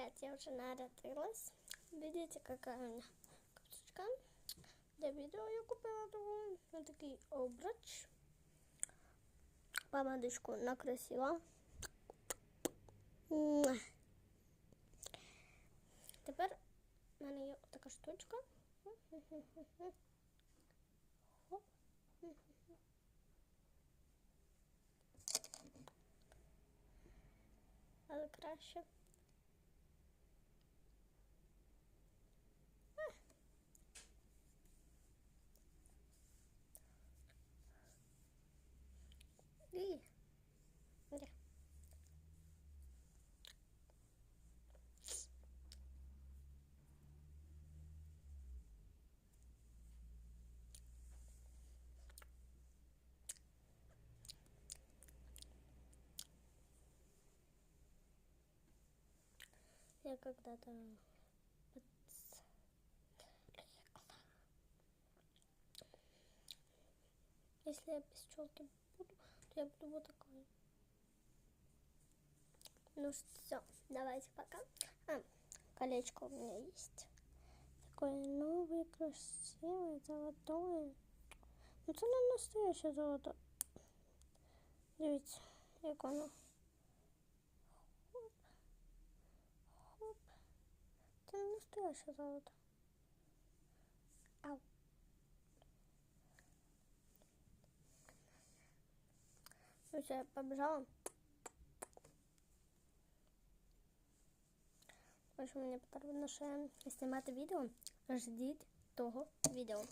Ребят, я уже нарядилась. Видите, какая у меня капсучка. Для видео я купила такую, вот такий обруч. Помадочку накрасила. Тепер в мене є така штучка. Але краще. Я когда-то Если я без челки буду, то я буду вот такой. Ну все, давайте пока. А, колечко у меня есть. Такое новое, красивое, золотое. Ну це не настояще золото. Дивіться, як воно. Це я сейчас золото. Ау. Ну все, побежала. Більше мені потрібно ще знімати відео. Ждіть того відео.